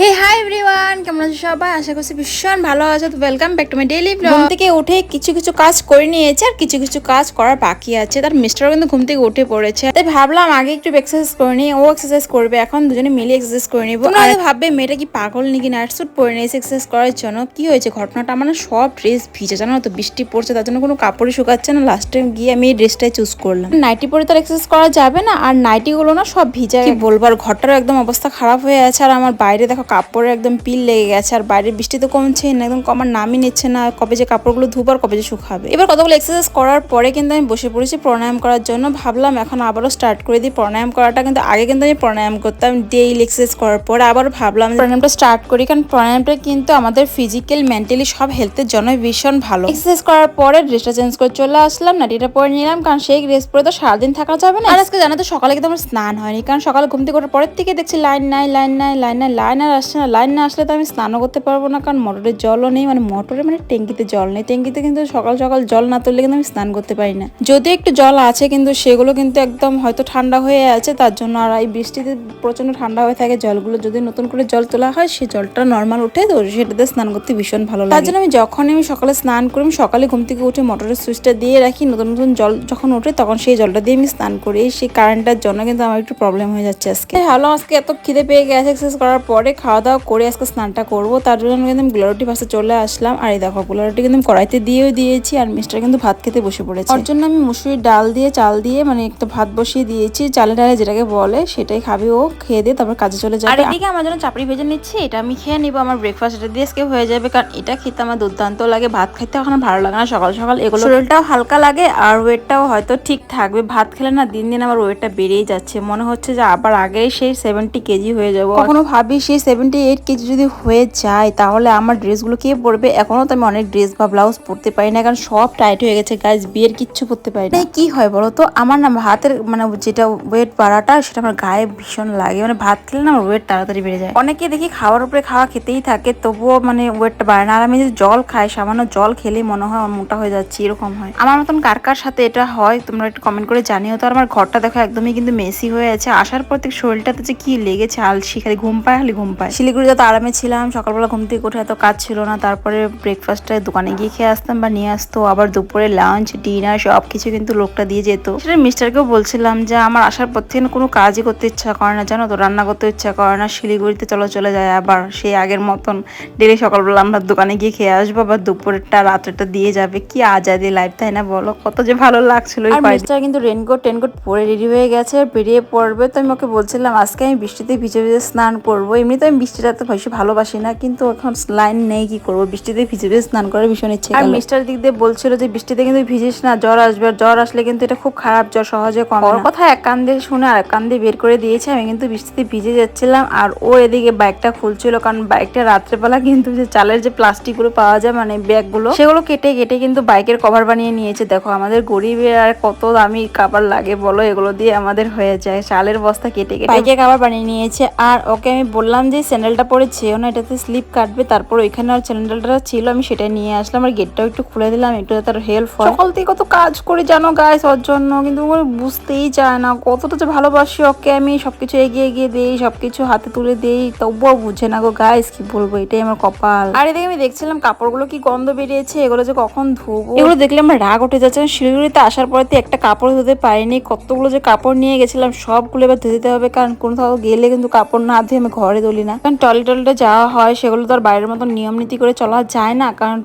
হে hi everyone কেমন আছো সবাই? আশা করছি ভীষণ ভালো আছো। তো welcome back to my daily blog ঘুম থেকে উঠে কিছু কিছু কাজ করে নিয়েছে আর কিছু কিছু কাজ করার বাকি আছে। তার মিস্টারও কিন্তু ঘুম থেকে উঠে পড়েছে। তাই ভাবলাম আগে একটু এক্সারসাইজ করে নিই। ও এক্সারসাইজ করবে। এখন দুজনে মিলে এক্সারসাইজ করে নিবো। আর ভাববে মেয়েটা কি পাগল নাকি নাইট স্যুট পরে নিয়েছে এক্সারসাইজ করার জন্য? কি হয়েছে? ঘটনাটা আমার না সব ড্রেস ভিজে। জানো তো বৃষ্টি পড়ছে তার জন্য কোনো কাপড়ই শুকাচ্ছে না। লাস্ট টাইম গিয়ে আমি এই ড্রেসটাই চুজ করলাম। নাইটি পরে তার এক্সারসাইজ করা যাবে না। আর নাইটিগুলো না সব ভিজা। কি বলব? আর ঘরটারও একদম অবস্থা খারাপ হয়ে আছে। আর আমার বাইরে দেখো কাপড়ের একদম পিল লেগে গেছে, আর বাইরে বৃষ্টি তো কমছেই না একদম কমার নামই নিচ্ছে না, কবে যে কাপড়গুলো ধুবো আর কবে যে শুকাবে। এবার কতগুলো এক্সারসাইজ করার পরে কিন্তু আমি বসে পড়েছি প্রাণায়াম করার জন্য। ভাবলাম এখন আবারও স্টার্ট করে দিই প্রাণায়াম করাটা, কিন্তু আগে কিন্তু আমি প্রাণায়াম করতাম ডেইলি এক্সারসাইজ করার পরে। আবার ভাবলাম প্রাণায়ামটা স্টার্ট করি, কারণ প্রাণায়ামটা কিন্তু আমাদের ফিজিক্যাল মেন্টালি সব হেলথের জন্য ভীষণ ভালো। এক্সারসাইজ করার পরে ড্রেসটা চেঞ্জ করে চলে আসলাম, নাটিটা পরে নিলাম, কারণ সেই ড্রেস পরে তো সারাদিন থাকা যাবে না। আর আজকে জানো তো সকালে কিন্তু আমার স্নান হয়নি, কারণ সকালে ঘুম থেকে ওঠার পরের থেকে দেখছি লাইন নাই লাইন নাই লাইন নাই লাইন আর আসছে না, লাইন না আসলে তো আমি স্নানও করতে পারব না, কারণ মোটরের জলও নেই মানে মোটরে মানে ট্যাঙ্কিতে জল নেই। ট্যাঙ্কিতে কিন্তু সকাল সকাল জল না তুললে কিন্তু আমি স্নান করতে পারি না। যদি একটু জল আছে, কিন্তু সেগুলো কিন্তু একদম হয়তো ঠান্ডা হয়ে আছে, তার জন্য আর এই বৃষ্টিতে প্রচণ্ড ঠান্ডা হয়ে থাকে জলগুলো। যদি নতুন করে জল তোলা হয় সেই জলটা নর্মাল উঠে তো সেটাতে স্নান করতে ভীষণ ভালো লাগে। তার জন্য আমি যখনই আমি সকালে স্নান করি, আমি সকালে ঘুম থেকে উঠে মোটরের সুইচটা দিয়ে রাখি, নতুন নতুন জল যখন ওঠে তখন সেই জলটা দিয়ে আমি স্নান করি। সেই কারেন্টটার জন্য কিন্তু আমার একটু প্রবলেম হয়ে যাচ্ছে আজকে। ভালো আজকে এত খিদে পেয়ে গেছে এক্সারসাইজ করার পরে খাওয়া দাওয়া করে আজকে স্নানটা করব। তার জন্য কিন্তু আমি গ্লোরটি পাশে চলে আসলাম। আর এই দেখো গ্লোরটি কিন্তু কড়াইতে দিয়েও দিয়েছি আর মিস্টার কিন্তু ভাত খেতে বসে পড়েছে। ওর জন্য আমি মুসুরির ডাল দিয়ে চাল দিয়ে মানে একটা ভাত বসিয়ে দিয়েছি। চালে ডালে যেটাকে বলে সেটাই খাবে ও খেয়ে দিয়ে তারপর কাজে চলে যাবে। আর এদিকে আমার জন্য চাপড়ি ভেজে নিচ্ছি এটা আমি খেয়ে নিবো। আমার ব্রেকফাস্ট এটা দিয়ে আজকে হয়ে যাবে কারণ এটা খেতে আমার দুর্দান্ত লাগে। ভাত খেতে এখন ভালো লাগে না সকাল সকাল এগুলো শরীরটাও হালকা লাগে আর ওয়েটটাও হয়তো ঠিক থাকবে। ভাত খেলে না দিন দিন আমার ওয়েটটা বেড়েই যাচ্ছে। মনে হচ্ছে যে আবার আগেই সেই সেভেন্টি কেজি হয়ে যাব। কখনো ভাবি সেই সেভেন্টি এইট কেজি যদি হয়ে যায়, তাহলে আমার ড্রেসগুলো কে পরবে? এখনও তো আমি অনেক ড্রেস বা ব্লাউজ পরতে পারি না, কারণ সব টাইট হয়ে গেছে। গাছ বিয়ের কিচ্ছু পরতে পারি না। কি হয় বলো তো? আমার না ভাতের মানে যেটা ওয়েট বাড়াটা, সেটা আমার গায়ে ভীষণ লাগে। মানে ভাত খেলে না আমার ওয়েট তাড়াতাড়ি বেড়ে যায়। অনেকে দেখি খাওয়ার উপরে খাওয়া খেতেই থাকে, তবুও মানে ওয়েটটা বাড়ে না। আর আমি যদি জল খাই, সামান্য জল খেলেই মনে হয় মোটা হয়ে যাচ্ছে, এরকম হয়। আমার মতন কার কার সাথে এটা হয়, তোমরা একটু কমেন্ট করে জানিও তো। আর আমার ঘরটা দেখো, একদমই কিন্তু মেসি হয়ে আছে। আসার পর থেকে শরীরটাতে যে কি লেগেছে, আলসি, খালি ঘুম পায়, খালি ঘুম পায়। শিলিগুড়িতে তো আরামে ছিলাম সকালবেলা ঘুম থেকে উঠে এত কাজ ছিল না তারপরে ব্রেকফাস্টটা দোকানে গিয়ে খেয়ে আসতাম বা নিয়ে আসতো আবার দুপুরে লাঞ্চ ডিনার সব কিছু কিন্তু লোকটা দিয়ে যেত। সেটা মিস্টারকেও বলছিলাম যে আমার আসার পর থেকে না কোনো কাজই করতে ইচ্ছা করে না জানো তো রান্না করতে ইচ্ছা করে না শিলিগুড়িতে চলো চলে যায় আবার সেই আগের মতন। ডেলি সকালবেলা আমরা দোকানে গিয়ে খেয়ে আসব আবার দুপুরেরটা রাত্রেটা দিয়ে যাবে। কি আজাদি লাইফ তাই না বলো? কত যে ভালো লাগছিল মিস্টার কিন্তু রেনকোট টেনকোট পরে রেডি হয়ে গেছে বেরিয়ে পড়বে। তো আমি ওকে বলছিলাম আজকে আমি বৃষ্টিতে ভিজে ভিজে স্নান করব এমনিতে আমি বৃষ্টিটা তো বেশি ভালোবাসি না কিন্তু এখন লাইন নেই কি করব? বৃষ্টিতে ভিজে ভিজে স্নান করার ভীষণ ইচ্ছে আর মিস্টার দিক দিয়ে বলছিল যে বৃষ্টিতে কিন্তু ভিজিস না জ্বর আসবে। জ্বর আসলে কিন্তু এটা খুব খারাপ জ্বর সহজে কম ওর কথা এক কান দিয়ে শুনে আর এক কান দিয়ে বের করে দিয়েছে আমি কিন্তু বৃষ্টিতে ভিজে যাচ্ছিলাম আর ও এদিকে বাইকটা খুলছিল কারণ বাইকটা রাত্রেবেলা কিন্তু যে চালের যে প্লাস্টিকগুলো পাওয়া যায় মানে ব্যাগগুলো সেগুলো কেটে কেটে কিন্তু বাইকের কভার বানিয়ে নিয়েছে। দেখো আমাদের গরিবের আর কত দামি কাবার লাগে বলো এগুলো দিয়ে আমাদের হয়ে যায়। চালের বস্তা কেটে কেটে বাইকে কাবার বানিয়ে নিয়েছে আর ওকে আমি বললাম যে স্যান্ডেলটা পরে যেও না এটাতে স্লিপ কাটবে তারপর ওইখানে আর স্যান্ডেলটা ছিল আমি সেটাই নিয়ে আসলাম আর গেটটাও একটু খুলে দিলাম একটু তার হেল্প হয়। সকাল থেকে কত কাজ করি জানো গাইস ওর জন্য কিন্তু ও বুঝতেই চায় না কতটা যে ভালোবাসি ওকে আমি সবকিছু এগিয়ে এগিয়ে দিই সবকিছু হাতে তুলে দিই তবুও বুঝে না গো গাইস কি বলব এটাই আমার কপাল। আর এদিকে আমি দেখছিলাম কাপড়গুলো কি গন্ধ বেরিয়েছে এগুলো যে কখন ধুবো। এগুলো দেখলে আমার রাগ উঠে যাচ্ছে শিলিগুড়িতে আসার পরে তো একটা কাপড় ধুতে পারিনি কতগুলো যে কাপড় নিয়ে গেছিলাম সবগুলো এবার ধুতে দিতে হবে কারণ কোথাও গেলে কিন্তু কাপড় না ধুয়ে আমি ঘরে তুলি না। কারণ টয়লেট টয়লেটে যাওয়া হয়, সেগুলো তো আর বাইরের মতো নিয়ম নীতি করে চলা যায় না। কারণ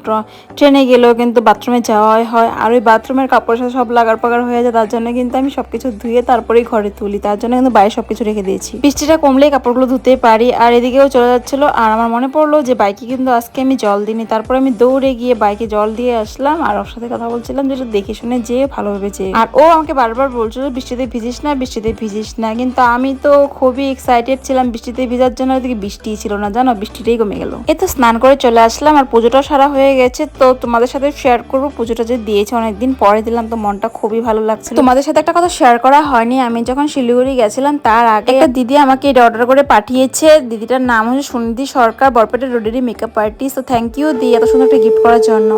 ট্রেনে গেলেও কিন্তু বাথরুমে যাওয়া হয়। আর ওই বাথরুমের কাপড় সাথে সব লাগার পাগার হয়ে যায়, তার জন্য কিন্তু আমি সবকিছু ধুয়ে তারপরেই ঘরে তুলি। তার জন্য কিন্তু বাইরে সবকিছু রেখে দিয়েছি। বৃষ্টিটা কমলেই কাপড়গুলো ধুতে পারি। আর এদিকেও চলে যাচ্ছিল। আর আমার মনে পড়ল যে, বাইকে কিন্তু আজকে আমি জল দিইনি। তারপরে আমি দৌড়ে গিয়ে বাইকে জল দিয়ে আসলাম। আর ওর সাথে কথা বলছিলাম যেটা দেখে শুনে যে ভালোভাবে চেয়ে আর ও আমাকে বারবার বলছিল বৃষ্টিতে ভিজিস না, বৃষ্টিতে ভিজিস না। কিন্তু আমি তো খুবই এক্সাইটেড ছিলাম বৃষ্টিতে ভিজার জন্য। ওদিকে বৃষ্টি ছিল না, জানো? বৃষ্টিটাই কমে গেল। এই তো স্নান করে চলে আসলাম আর পুজোটাও সারা হয়ে গেছে। তো তোমাদের সাথে শেয়ার করব, পুজোটা যে দিয়েছে অনেকদিন পরে দিলাম, তো মনটা খুবই ভালো লাগছে তোমাদের সাথে একটা কথা শেয়ার করা হয়নি। আমি যখন শিলিগুড়ি গেছিলাম, তার আগে একটা দিদি আমাকে এটা অর্ডার করে পাঠিয়েছে। দিদিটার নাম হচ্ছে সুনিধি সরকার, বরপেটা রোডেরই মেকআপ আর্টিস্ট তো থ্যাংক ইউ দি এত সুন্দর একটা গিফট করার জন্য।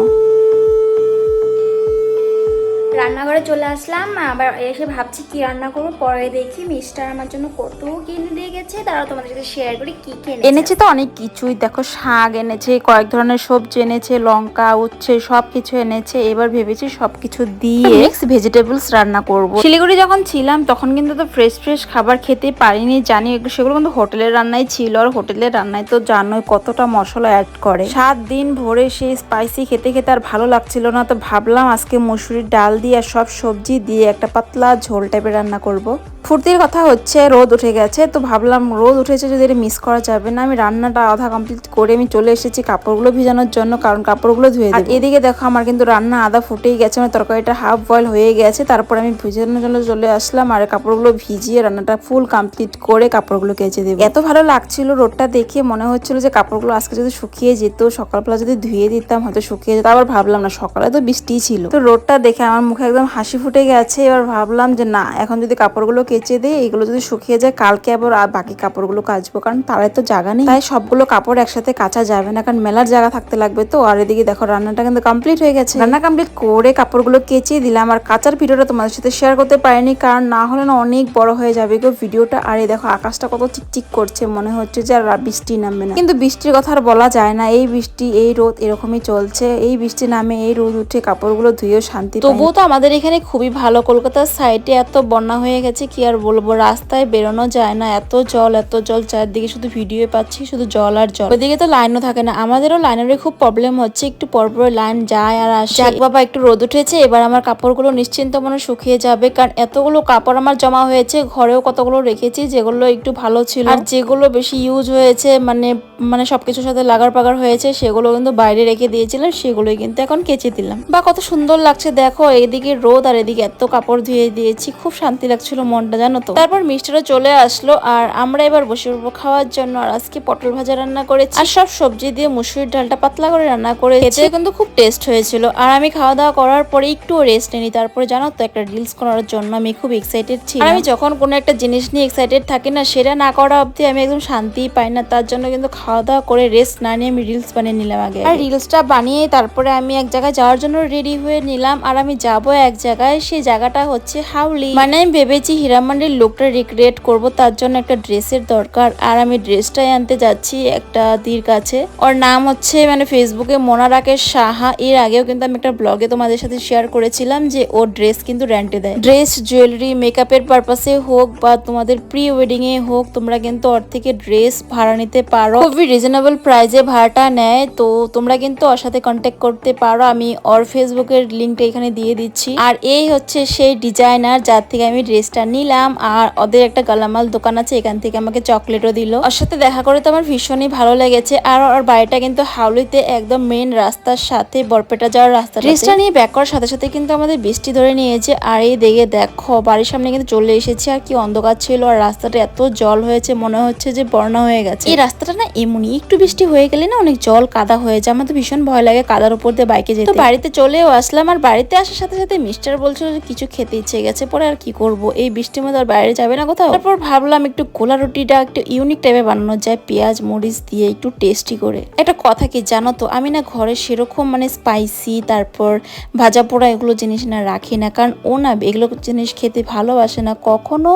রান্নাঘরে চলে আসলাম, আবার এসে ভাবছি কি রান্না করব, পরে দেখি মিস্টার আমার জন্য কত কিনে গেছে তারা তোমাদের সাথে শেয়ার করি কি কি এনেছে। তো অনেক কিছুই দেখো শাক এনেছে কয়েক ধরনের সবজি এনেছে লঙ্কা উচ্ছে সব কিছু এনেছে এবার ভেবেছি সব কিছু দিয়ে মিক্স ভেজিটেবলস রান্না করব। শিলিগুড়ি যখন ছিলাম তখন কিন্তু তো ফ্রেশ ফ্রেশ খাবার খেতে পারিনি জানি সেগুলো কিন্তু হোটেলের রান্নাই ছিল আর হোটেলের রান্নায় তো জানোই কতটা মশলা অ্যাড করে। সাত দিন ভরে সেই স্পাইসি খেতে খেতে আর ভালো লাগছিল না তো ভাবলাম আজকে মুসুরির ডাল দিয়ে আর সব সবজি দিয়ে একটা পাতলা ঝোল টাইপের রান্না করব। ফুর্তির কথা হচ্ছে রোদ উঠে গেছে তো ভাবলাম রোদ উঠেছে যদি এটা মিস করা যাবে না আমি রান্নাটা আধা কমপ্লিট করে আমি চলে এসেছি কাপড়গুলো ভিজানোর জন্য কারণ কাপড়গুলো ধুয়ে আর এদিকে দেখো আমার কিন্তু রান্না আধা ফুটেই গেছে মানে তরকারিটা হাফ বয়েল হয়ে গেছে তারপর আমি ভিজানোর জন্য চলে আসলাম আর কাপড়গুলো ভিজিয়ে রান্নাটা ফুল কমপ্লিট করে কাপড়গুলো কেচে দেবো। এত ভালো লাগছিল রোদটা দেখে মনে হচ্ছিল যে কাপড়গুলো আজকে যদি শুকিয়ে যেত সকালবেলা যদি ধুয়ে দিতাম হয়তো শুকিয়ে যেত আবার ভাবলাম না সকালে তো বৃষ্টি ছিল। তো রোদটা দেখে আমার মুখে একদম হাসি ফুটে গেছে এবার ভাবলাম যে না এখন যদি কাপড়গুলো কেচে দিই এগুলো যদি শুকিয়ে যায় কালকে আবার আর বাকি কাপড়গুলো কাচবো কারণ তারাই তো জায়গা নেই। তাই সবগুলো কাপড় একসাথে কাচা যাবে না কারণ মেলার জায়গা থাকতে লাগবে তো। আর এদিকে দেখো রান্নাটা কিন্তু কমপ্লিট হয়ে গেছে। রান্না কমপ্লিট করে কাপড়গুলো কেচে দিলাম আর কাচার ভিডিওটা তোমাদের সাথে শেয়ার করতে পারিনি কারণ না হলে না অনেক বড় হয়ে যাবে গো ভিডিওটা। আর এই দেখো আকাশটা কত চিকচিক করছে মনে হচ্ছে যে আর বৃষ্টি নামবে না। কিন্তু বৃষ্টির কথা আর বলা যায় না এই বৃষ্টি এই রোদ এরকমই চলছে। এই বৃষ্টি নামে এই রোদ উঠে কাপড়গুলো ধুয়েও শান্তি তবুও তো আমাদের এখানে খুবই ভালো কলকাতার সাইডে এত বন্যা হয়ে গেছে কি আর বলব, রাস্তায় বেরোনো যায় না। এত জল এত জল, চারদিকে শুধু ভিডিও পাচ্ছি, শুধু জল আর জল। ওইদিকে তো লাইনও থাকে না। আমাদেরও লাইনের খুব প্রবলেম হচ্ছে। একটু পরপর লাইন যায় আর আসে। বাবা, একটু রোদ উঠেছে, এবার আমার কাপড়গুলো নিশ্চিন্ত মনে শুকিয়ে যাবে। কারণ এতগুলো কাপড় আমার জমা হয়েছে, ঘরেও কতগুলো রেখেছি, যেগুলো একটু ভালো ছিল। আর যেগুলো বেশি ইউজ হয়েছে মানে মানে সবকিছুর সাথে লাগার পাগার হয়েছে, সেগুলো কিন্তু বাইরে রেখে দিয়েছিলাম, সেগুলোই কিন্তু এখন কেচে দিলাম। বা কত সুন্দর লাগছে, দেখো এদিকে রোদ আর এদিকে এত কাপড় ধুয়ে দিয়েছি, খুব শান্তি লাগছিল মনটা। জানো তো? তারপর মিষ্টিরা চলে আসলো আর আমরা এবার বসে পড়ব খাওয়ার জন্য। আর আজকে পটল ভাজা রান্না করেছি। আর সব সবজি দিয়ে মুসুরির ডালটা পাতলা করে রান্না করে খেতে কিন্তু খুব টেস্ট হয়েছিল। আর আমি খাওয়া দাওয়া করার পরে একটু রেস্ট নিই তারপরে জানো তো, একটা রিলস করার জন্য আমি খুব এক্সাইটেড ছিলাম। আমি যখন কোনো একটা জিনিস নিয়ে এক্সাইটেড থাকি না, সেটা না করা অবধি আমি একদম শান্তিই পাই না। তার জন্য কিন্তু খাওয়া দাওয়া করে রেস্ট না নিয়ে আমি রিলস বানিয়ে নিলাম আগে। আর রিলসটা বানিয়ে তারপরে আমি এক জায়গায় যাওয়ার জন্য রেডি হয়ে নিলাম। আর আমি যাব এক জায়গায়। সেই জায়গাটা হচ্ছে হাউলি। মানে আমি ভেবেছি হীরামান্ডির লুকটা রিক্রিয়েট করব, তার জন্য একটা ড্রেসের দরকার। আর আমি ড্রেসটাই আনতে যাচ্ছি একটা দির কাছে। ওর নাম হচ্ছে মানে ফেসবুকে মোনা রাকেশ সাহা। এর আগেও কিন্তু আমি একটা ব্লগে তোমাদের সাথে শেয়ার করেছিলাম যে ও ড্রেস কিন্তু রেন্টে দেয়। ড্রেস জুয়েলারি মেকআপের পারপাসে হোক বা তোমাদের প্রি ওয়েডিং এ হোক, তোমরা কিন্তু ওর থেকে ড্রেস ভাড়া নিতে পারো। খুবই রিজনেবল প্রাইজে ভাড়াটা নেয়, তো তোমরা কিন্তু ওর সাথে কন্ট্যাক্ট করতে পারো। আমি ওর ফেসবুকের লিঙ্কটা এখানে দিয়ে দিচ্ছি। আর এই হচ্ছে সেই ডিজাইনার যার থেকে আমি ড্রেসটা নিলাম। আর ওদের একটা গালামাল দোকান আছে এখান থেকে আমাকে চকলেটও দিল। ওর সাথে দেখা করে তো আমার ভীষণই ভালো লেগেছে আর ওর বাড়িটা কিন্তু হাউলিতে একদম মেন রাস্তার সাথে বরপেটা যাওয়ার রাস্তা ড্রেসটা নিয়ে ব্যাক করার সাথে সাথে কিন্তু আমাদের বৃষ্টি ধরে নিয়েছে আর এই দেখে দেখো বাড়ির সামনে কিন্তু চলে এসেছি আর কি অন্ধকার ছিল আর রাস্তাটা এত জল হয়েছে মনে হচ্ছে যে বর্ণা হয়ে গেছে। এই রাস্তাটা না এমনই একটু বৃষ্টি হয়ে গেলে না অনেক জল কাদা হয়ে যায় আমার তো ভীষণ ভয় লাগে কাদার উপর দিয়ে বাইকে যেতে। তো বাড়িতে চলেও আসলাম আর বাড়িতে আসার সাথে সাথে মিস্টার বলছিল যে কিছু খেতে ইচ্ছে গেছে পরে আর কি করব? এই বৃষ্টির মধ্যে আর বাইরে যাবে না কোথাও। তারপর ভাবলাম একটু গোলা রুটিটা একটু ইউনিক টাইপের বানানো যায়, পেঁয়াজ, মরিচ দিয়ে একটু টেস্টি করে। একটা কথা কি জানো তো? আমি না ঘরে সেরকম মানে স্পাইসি তারপর ভাজা পোড়া এগুলো জিনিস না রাখি না। কারণ ও না এগুলো জিনিস খেতে ভালোবাসে না। কখনো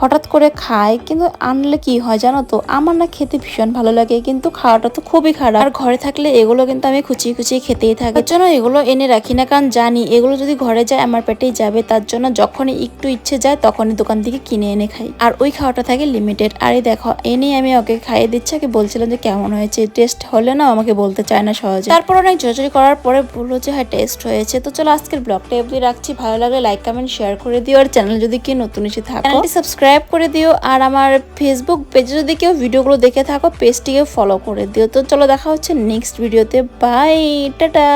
হঠাৎ করে খায়, কিন্তু আনলে কি হয় জানো তো? আমার না খেতে ভীষণ ভালো লাগে, কিন্তু খাওয়াটা তো খুবই খারাপ। আর ঘরে থাকলে এগুলো কিন্তু আমি খুচিয়ে খুচিয়ে খেতেই থাকি। জন্য এগুলো এনে রাখি না, কারণ জানি এগুলো যদি ঘরে যায়, আমার পেটেই যাবে। তার জন্য যখনই একটু ইচ্ছে যায়, তখনই দোকান থেকে কিনে এনে খাই। আর ওই খাওয়াটা থাকে লিমিটেড আর এই দেখো এনে আমি ওকে খাইয়ে দিচ্ছি ওকে বলছিলাম যে কেমন হয়েছে টেস্ট হলে না আমাকে বলতে চায় না সহজে। তারপর অনেক জোরজোরি করার পরে বলল যে হ্যাঁ টেস্ট হয়েছে। তো চলো আজকের ব্লগটা অবধি রাখছি। ভালো লাগলে লাইক কমেন্ট শেয়ার করে দিও। আর চ্যানেল যদি কি নতুন এসে থাকো চ্যানেলটি সাবস্ক্রাইব করে দিও। আর আমার ফেসবুক পেজে যদি কেউ ভিডিওগুলো দেখে থাকো পেজটিকে ফলো করে দিও। তো চলো দেখা হচ্ছে নেক্সট ভিডিওতে বাই টাটা!